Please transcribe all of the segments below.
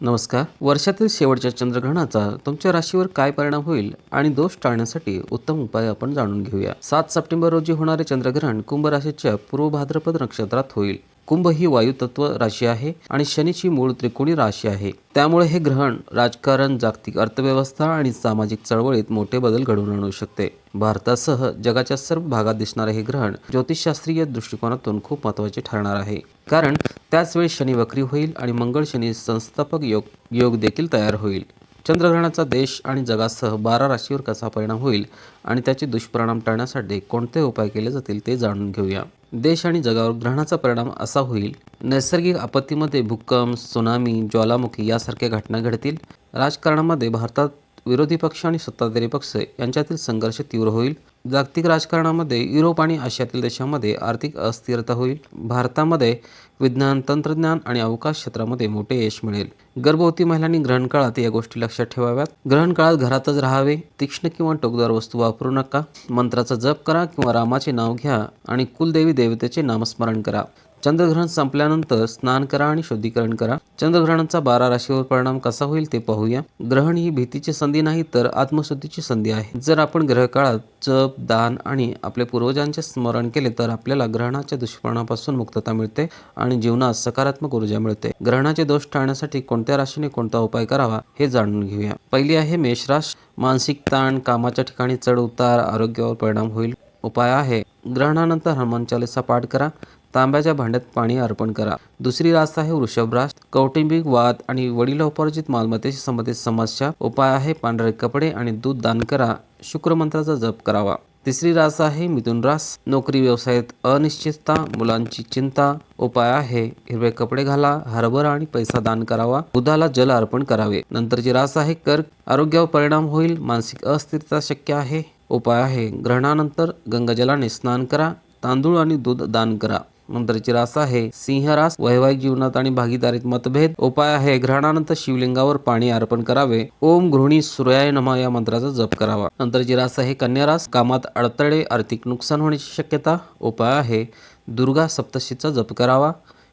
नमस्कार. वर्षातील शेवटच्या चंद्रग्रहणाचा तुमच्या राशीवर काय परिणाम होईल आणि दोष टाळण्यासाठी उत्तम उपाय आपण जाणून घेऊया. सात सप्टेंबर रोजी होणारे चंद्रग्रहण कुंभ राशीच्या पूर्व भाद्रपद नक्षत्रात होईल. कुंभ ही वायुतत्व राशी आहे आणि शनीची मूळ त्रिकोणी राशी आहे. त्यामुळे हे ग्रहण राजकारण जागतिक अर्थव्यवस्था आणि सामाजिक चळवळीत मोठे बदल घडवून आणू शकते. भारतासह जगाच्या सर्व भागात दिसणारे हे ग्रहण ज्योतिषशास्त्रीय दृष्टिकोनातून खूप महत्त्वाचे ठरणार आहे. कारण त्याचवेळी शनी वक्री होईल आणि मंगळ शनी संस्थापक योग योग देखील तयार होईल. चंद्रग्रहणाचा देश आणि जगासह बारा राशीवर कसा परिणाम होईल आणि त्याचे दुष्परिणाम टाळण्यासाठी कोणते उपाय केले जातील ते जाणून घेऊया. देश आणि जगावर ग्रहणाचा परिणाम असा होईल नैसर्गिक आपत्तीमध्ये भूकंप सुनामी ज्वालामुखी यासारख्या घटना घडतील. राजकारणामध्ये भारतात विरोधी पक्ष आणि सत्ताधारी पक्ष यांच्यातील संघर्ष तीव्र होईल. जागतिक राजकारणामध्ये युरोप आणि आशियातील देशांमध्ये आर्थिक अस्थिरता होईल. भारतामध्ये विज्ञान तंत्रज्ञान आणि अवकाश क्षेत्रामध्ये मोठे यश मिळेल. गर्भवती महिलांनी ग्रहण काळात या गोष्टी लक्षात ठेवाव्यात. ग्रहण काळात घरातच राहावे. तीक्ष्ण किंवा टोकदार वस्तू वापरू नका. मंत्राचा जप करा किंवा रामाचे नाव घ्या आणि कुलदेवी देवतेचे नामस्मरण करा. चंद्रग्रहण संपल्यानंतर स्नान करा आणि शुद्धीकरण करा. चंद्रग्रहणाचा बारा राशीवर परिणाम कसा होईल ते पाहूया. ग्रहण ही भीतीची संधी नाही तर आत्मशुद्धीची संधी आहे. जर आपण ग्रहकाळात जप दान आणि आपल्या पूर्वजांचे स्मरण केले तर आपल्याला ग्रहणाच्या दुष्परिणामापासून मुक्तता मिळते आणि जीवनात सकारात्मक ऊर्जा मिळते. ग्रहणाचे दोष टाळण्यासाठी कोणत्या राशीने कोणता उपाय करावा हे जाणून घेऊया. पहिली आहे मेषराश मानसिक ताण कामाच्या ठिकाणी चढ उतार आरोग्यावर परिणाम होईल. उपाय आहे. ग्रहणानंतर हनुमान चालीसा पाठ करा. तांब्याच्या भांड्यात पाणी अर्पण करा. दुसरी रास आहे वृषभरास कौटुंबिक वाद आणि वडिलोपार्जित मालमत्तेशी संबंधित समस्या उपाय आहे पांढरे कपडे आणि दूध दान करा. शुक्र मंत्राचा जप करावा. तिसरी रास आहे मिथुन रास. नोकरी व्यवसायात अनिश्चितता मुलांची चिंता उपाय आहे हिरवे कपडे घाला हरभरा आणि पैसा दान करावा बुधाला जल अर्पण करावे. नंतरची रास आहे कर्क. आरोग्यावर परिणाम होईल मानसिक अस्थिरता शक्य आहे. उपाय आहे. ग्रहणानंतर गंगाजलाने स्नान करा तांदूळ आणि दूध दान करा. नंतरची रास आहे. सिंहरास वैवाहिक जीवनात आणि भागीदारीत मतभेद. उपाय आहे. ग्रहणानंतर शिवलिंगावर पाणी अर्पण करावे. ओम गृहिणी सूर्याय नमा या मंत्राचा जप करावा. नंतरची रास आहे कन्या रास कामात अडथळे आर्थिक नुकसान होण्याची शक्यता. उपाय आहे. दुर्गा सप्तशीचा जप करावा.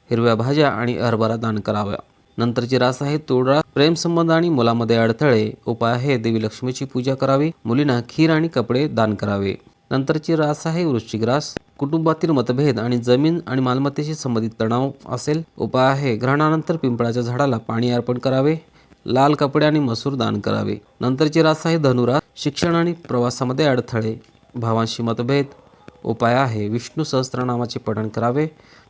हिरव्या भाज्या आणि हरभरा दान करावा नंतरची रास आहे तुळरा प्रेम संबंध आणि मुलामध्ये अडथळे. उपाय आहे देवी लक्ष्मीची पूजा करावी मुलींना खीर आणि कपडे दान करावे. नंतरची रास आहे वृश्चिक रास. कुटुंबातील मतभेद आणि जमीन आणि मालमत्तेशी संबंधित तणाव असेल उपाय आहे ग्रहणानंतर पिंपळाच्या झाडाला पाणी अर्पण करावे लाल कपडे आणि मसूर दान करावे. नंतरची रास आहे धनुरास. शिक्षण आणि प्रवासामध्ये अडथळे. भावांशी मतभेद. उपाय आहे विष्णू सहस्त्रनामाचे पठण करावे.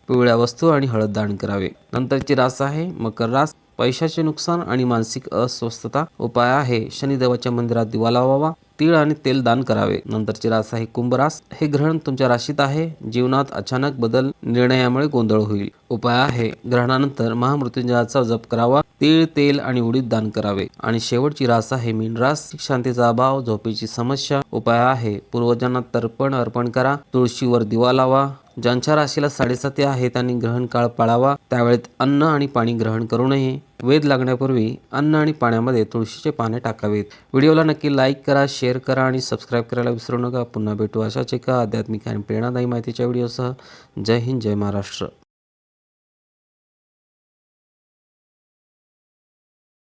पिवळ्या वस्तू आणि हळद दान करावे. नंतरची रास आहे मकर रास. पैशाचे नुकसान आणि मानसिक अस्वस्थता उपाय आहे. शनिदेवाच्या मंदिरात दिवा लावावा तीळ आणि तेल दान करावे. नंतरची रास आहे कुंभ रास हे ग्रहण तुमच्या राशीत आहे. जीवनात अचानक बदल निर्णयामुळे गोंधळ होईल. उपाय आहे ग्रहणानंतर महामृत्युंजयाचा जप करावा. तीळ तेल आणि उडीद दान करावे. आणि शेवटची रास आहे मीन रास. शांतीचा अभाव झोपेची समस्या. उपाय आहे पूर्वजांना तर्पण अर्पण करा. तुळशीवर दिवा लावा. ज्यांच्या राशीला साडेसाती आहेत त्यांनी ग्रहण काळ पाळावा त्यावेळेत अन्न आणि पाणी ग्रहण करू नये वेध लागण्यापूर्वी अन्न आणि पाण्यामध्ये तुळशीचे पाने टाकावेत. व्हिडिओला नक्की लाईक करा शेअर करा आणि सबस्क्राईब करायला विसरू नका. पुन्हा भेटू अशाच एका आध्यात्मिक आणि प्रेरणादायी माहितीच्या व्हिडिओसह. जय हिंद जय महाराष्ट्र.